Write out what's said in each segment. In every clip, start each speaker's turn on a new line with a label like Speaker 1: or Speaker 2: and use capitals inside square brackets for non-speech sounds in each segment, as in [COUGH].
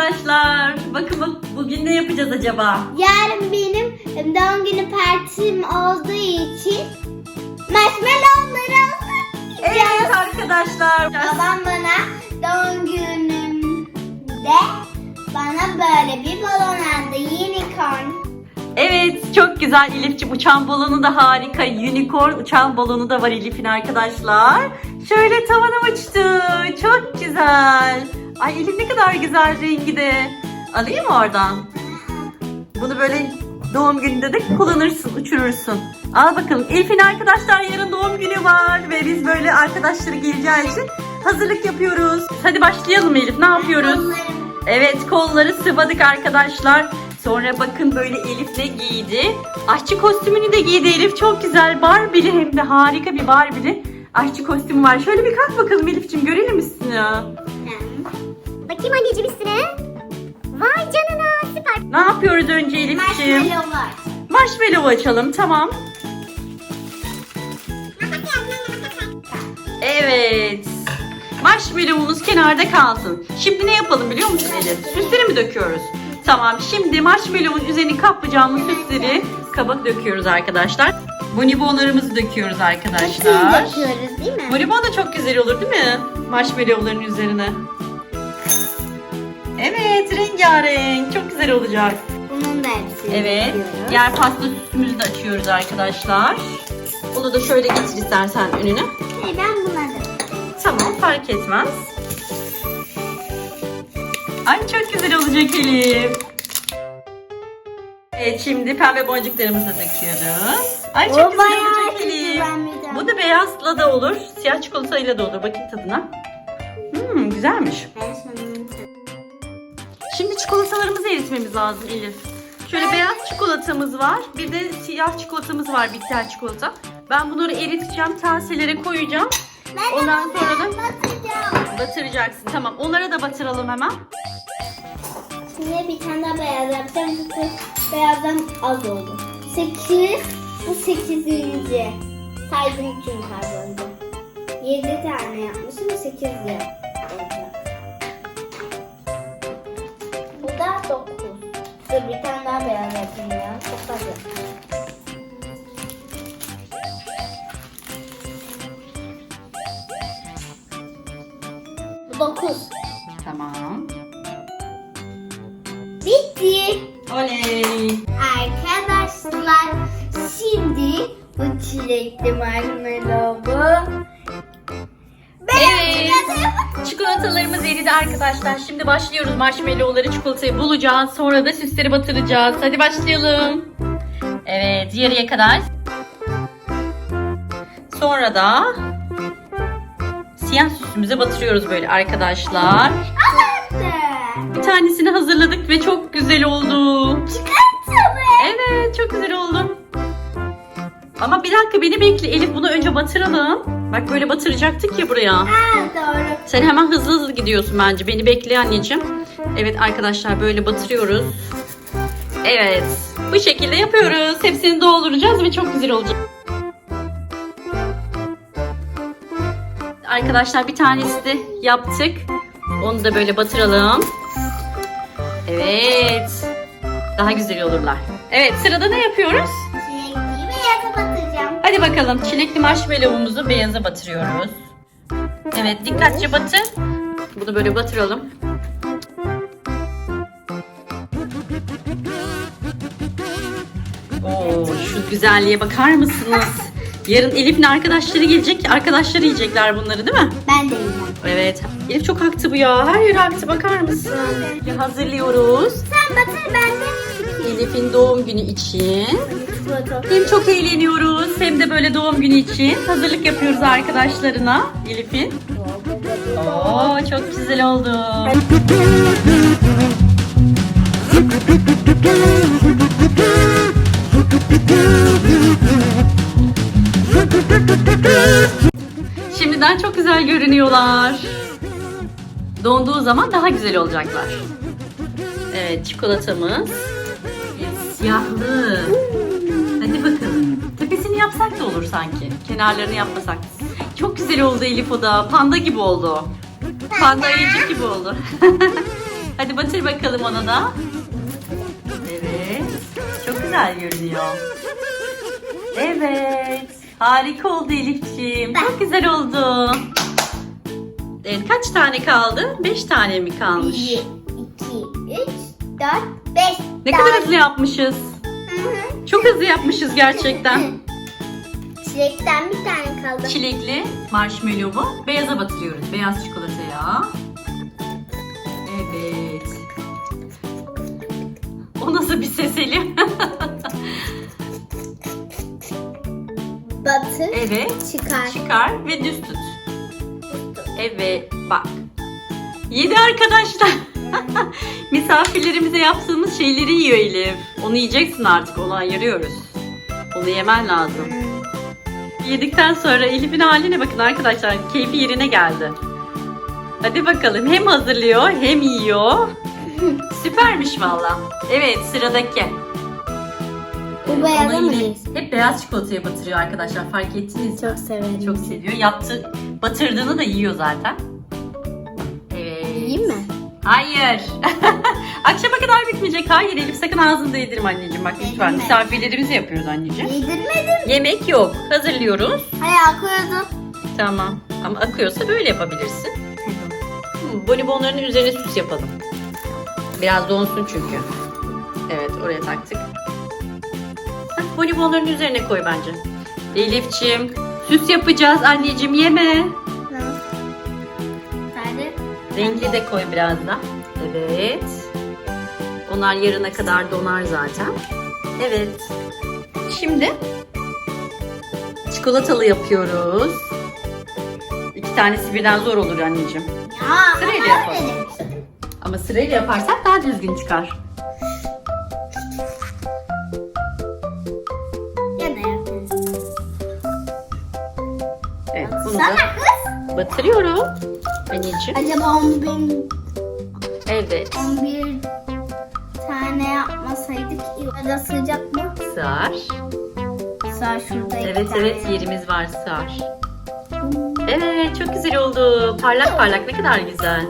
Speaker 1: arkadaşlar. Bakın bak bugün ne yapacağız acaba?
Speaker 2: Yarın benim doğum günü partim olduğu için marshmallowları
Speaker 1: Evet
Speaker 2: hazırlayacağız.
Speaker 1: arkadaşlar.
Speaker 2: Babam bana doğum günümde bana böyle bir balon aldı. Unicorn.
Speaker 1: Evet çok güzel Elif'ciğim uçan balonu da harika. Unicorn uçan balonu da var Elif'in arkadaşlar. Şöyle tavanım uçtu. Çok güzel. Ay Elif ne kadar güzel rengi de. Alayım mı oradan? Bunu böyle doğum gününde de kullanırsın, uçurursun. Al bakalım. Elif'in arkadaşlar yarın doğum günü var ve biz böyle arkadaşları geleceği için hazırlık yapıyoruz. Hadi başlayalım Elif. Ne yapıyoruz? Evet kolları sıvadık arkadaşlar. Sonra bakın böyle Elif ne giydi? Aşçı kostümünü de giydi Elif. Çok güzel. Barbie'li hem de harika bir Barbie'li aşçı kostümü var. Şöyle bir kalk bakalım Elif'ciğim görelim üstünü.
Speaker 2: Bakayım anneciğim üstüne. Vay canına süper.
Speaker 1: Ne yapıyoruz önce Elif'ciğim?
Speaker 2: Marshmallow var.
Speaker 1: Marshmallow açalım tamam. Evet. Marshmallow'umuz kenarda kalsın. Şimdi ne yapalım biliyor musun Elif? Süsleri mi döküyoruz? Tamam şimdi marshmallow'un üzerini kaplayacağımız süsleri kaba döküyoruz arkadaşlar. Bonibonlarımızı döküyoruz
Speaker 2: Hepsini
Speaker 1: arkadaşlar.
Speaker 2: döküyoruz değil mi?
Speaker 1: Bonibon da çok güzel olur değil mi? Marshmallow'ların üzerine. Evet rengarenk çok güzel olacak.
Speaker 2: Bunun da hepsini
Speaker 1: Evet.
Speaker 2: döküyoruz.
Speaker 1: Diğer pasta süsümüzü de açıyoruz arkadaşlar. Onu da şöyle getir istersen önüne.
Speaker 2: Hey, ben buladım.
Speaker 1: Tamam fark etmez. Ay çok güzel olacak Elif. Evet şimdi pembe boncuklarımızı da döküyoruz. Ay çok
Speaker 2: O
Speaker 1: güzel
Speaker 2: bayağı
Speaker 1: olacak Elif.
Speaker 2: bir
Speaker 1: Bu da beyazla da olur. Siyah çikolatayla da olur. Bakayım tadına. Hmm, güzelmiş.
Speaker 2: Ben
Speaker 1: Şimdi çikolatalarımızı eritmemiz lazım Elif. Şöyle beyaz çikolatamız var. Bir de siyah çikolatamız var bitter çikolata. Ben bunları eriteceğim. Kaselere koyacağım. Ondan sonra da
Speaker 2: batacağım.
Speaker 1: batıracaksın. Tamam. Onlara da batıralım hemen.
Speaker 2: Şimdi bir tane daha beyaz yapacağım. Çünkü beyazdan az oldu. 8, bu 8. Saydım az önce. 7 tane yapmışım, 8 olacak. Da 9. Dur bir tane daha beyaz yapayım ya. Çok fazla. Bu 9.
Speaker 1: Tamam.
Speaker 2: Bitti.
Speaker 1: Oley.
Speaker 2: Arkadaşlar şimdi bu çilekli
Speaker 1: Evet. Çikolatalarımız eridi arkadaşlar. Şimdi başlıyoruz marshmallowları çikolatayı bulacağız. Sonra da süsleri batıracağız. Hadi başlayalım. Evet yarıya kadar. Sonra da siyah süsümüze batırıyoruz böyle arkadaşlar. Bir tanesini hazırladık ve çok güzel oldu. Evet çok güzel oldu. Ama bir dakika beni bekle Elif bunu önce batıralım. Bak böyle batıracaktık ya buraya.
Speaker 2: Ha doğru.
Speaker 1: Sen hemen hızlı hızlı gidiyorsun bence. Beni bekle anneciğim. Evet arkadaşlar böyle batırıyoruz. Evet. Bu şekilde yapıyoruz. Hepsini dolduracağız ve çok güzel olacak. Arkadaşlar bir tanesi de yaptık. Onu da böyle batıralım. Evet. Daha güzel olurlar. Evet sırada ne yapıyoruz? Hadi bakalım çilekli marshmallow'umuzu beyaza batırıyoruz. Evet dikkatli batır. Bunu böyle batıralım. Oo, şu güzelliğe bakar mısınız? Yarın Elif'in arkadaşları gelecek. Arkadaşları yiyecekler bunları değil mi?
Speaker 2: Ben de yiyeceğim.
Speaker 1: Evet. Elif çok aktı bu ya. Her yere aktı bakar mısın? Hazırlıyoruz.
Speaker 2: Sen batır ben de
Speaker 1: Elif'in doğum günü için. Hem çok eğleniyoruz hem de böyle doğum günü için hazırlık yapıyoruz arkadaşlarına Elif'in. Oo çok güzel oldu. Şimdiden çok güzel görünüyorlar. Donduğu zaman daha güzel olacaklar. Evet çikolatamız. Siyahlı. Hadi bakalım. Tepesini yapsak da olur sanki. Kenarlarını yapmasak. Çok güzel oldu Elif o da. Panda gibi oldu. Panda ayıcık gibi oldu. [LAUGHS] Hadi batır bakalım ona da. Evet. Çok güzel görünüyor. Evet. Harika oldu Elifciğim. Çok güzel oldu. Evet, kaç tane kaldı? 5 tane mi kalmış?
Speaker 2: 1, 2, 3, 4, 5.
Speaker 1: Ne kadar hızlı yapmışız. Çok hızlı yapmışız gerçekten. [LAUGHS]
Speaker 2: Çilekten bir tane kaldı.
Speaker 1: Çilekli marshmallow'u beyaza batırıyoruz. Beyaz çikolataya. Evet. O nasıl bir ses Elif? [LAUGHS]
Speaker 2: Batır.
Speaker 1: evet.
Speaker 2: Çıkar.
Speaker 1: Çıkar ve düz tut. Evet. Bak. Yedi arkadaşlar. [LAUGHS] Misafirlerimize yaptığımız şeyleri yiyor Elif. Onu yiyeceksin artık. Onu ayırıyoruz. Onu yemen lazım. Yedikten sonra Elif'in haline bakın arkadaşlar. Keyfi yerine geldi. Hadi bakalım. Hem hazırlıyor hem yiyor. [LAUGHS] Süpermiş valla. Evet sıradaki.
Speaker 2: Bu beyaza mı?
Speaker 1: Hep beyaz çikolataya batırıyor arkadaşlar. Fark ettiniz mi?
Speaker 2: Çok severim.
Speaker 1: Çok seviyor. Yaptı, batırdığını da yiyor zaten. Hayır. [LAUGHS] Akşama kadar bitmeyecek. Hayır Elif sakın ağzını değdirme anneciğim. Bak lütfen
Speaker 2: Yedirme.
Speaker 1: misafirlerimizi yapıyoruz anneciğim.
Speaker 2: Yedirmedim.
Speaker 1: Yemek yok. Hazırlıyoruz.
Speaker 2: Hayır koydum.
Speaker 1: Tamam. Ama akıyorsa böyle yapabilirsin. Hmm, bonibonların üzerine süs yapalım. Biraz donsun çünkü. Evet oraya taktık. Hah, bonibonların üzerine koy bence. Elifçim süs yapacağız anneciğim yeme. Renkli de koy biraz da. Evet. Onlar yarına kadar donar zaten. Evet. Şimdi çikolatalı yapıyoruz. İki tanesi birden zor olur anneciğim.
Speaker 2: Ya,
Speaker 1: Sırayla yapalım. Ama sırayla yaparsak daha düzgün çıkar. Evet bunu da batırıyorum. Anneciğim.
Speaker 2: Acaba 11,
Speaker 1: Evet.
Speaker 2: 11 tane yapmasaydık ya da sıcak mı?
Speaker 1: Sar.
Speaker 2: Sağ şurada iki
Speaker 1: Evet
Speaker 2: tane.
Speaker 1: evet yerimiz var sar. Evet çok güzel oldu. Parlak parlak ne kadar güzel.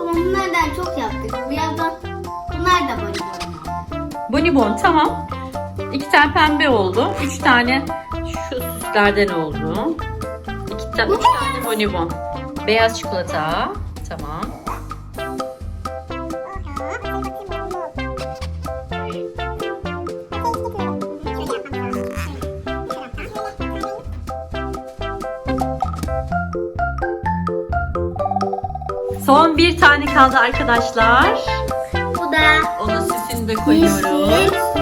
Speaker 2: Ama bunlardan çok yaptık. Biraz da bunlar da böyle.
Speaker 1: Bonibon tamam. İki tane pembe oldu. Üç tane şu süslerden oldu. İki, ta-
Speaker 2: Bu
Speaker 1: üç tane bonibon. Beyaz çikolata. Tamam. Son bir tane kaldı arkadaşlar.
Speaker 2: Bu da
Speaker 1: Onun süsünü de koyuyoruz.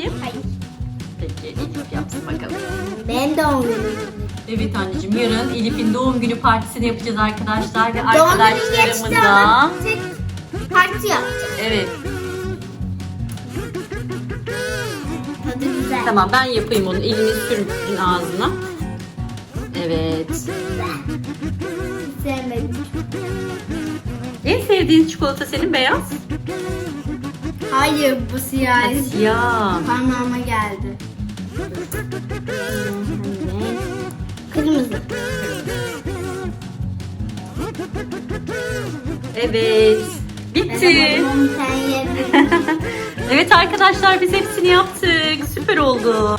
Speaker 1: Miyim?
Speaker 2: Hayır.
Speaker 1: Peki Elif yapsın bakalım.
Speaker 2: Ben doğum günüm.
Speaker 1: Evet anneciğim yarın Elif'in doğum günü partisini yapacağız arkadaşlar ve
Speaker 2: Doğum günü geçti ama tek parti yapacağız.
Speaker 1: Evet
Speaker 2: Tadı güzel.
Speaker 1: tamam ben yapayım onu elini sürün ağzına. Evet.
Speaker 2: Sevmedim.
Speaker 1: En sevdiğin çikolata senin beyaz.
Speaker 2: Hayır bu siyah.
Speaker 1: Ya.
Speaker 2: Parmağıma geldi. Kırmızı.
Speaker 1: Evet. Bitti. [LAUGHS] Evet arkadaşlar biz hepsini yaptık. Süper oldu.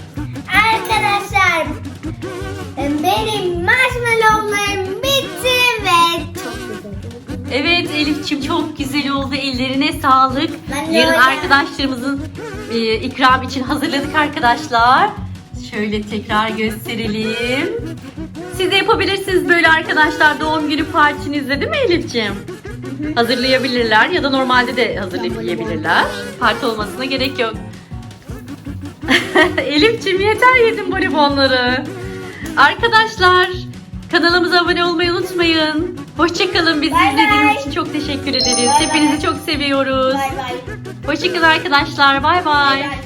Speaker 2: Arkadaşlar benim marshmallowlarım
Speaker 1: Evet Elif'ciğim çok güzel oldu. Ellerine sağlık.
Speaker 2: Ben de
Speaker 1: Yarın
Speaker 2: öyle.
Speaker 1: arkadaşlarımızın e, ikram için hazırladık arkadaşlar. Şöyle tekrar gösterelim. Siz de yapabilirsiniz böyle arkadaşlar doğum günü partinizde değil mi Elif'ciğim? Hazırlayabilirler ya da normalde de hazırlayıp yiyebilirler. Parti olmasına gerek yok. [LAUGHS] Elif'ciğim yeter yedim bonibonları. Arkadaşlar kanalımıza abone olmayı unutmayın. Hoşçakalın. Bizi
Speaker 2: bay.
Speaker 1: izlediğiniz için çok teşekkür ederiz.
Speaker 2: Bay.
Speaker 1: Hepinizi çok seviyoruz.
Speaker 2: Bay bay.
Speaker 1: Hoşçakalın arkadaşlar. Bay.
Speaker 2: bay.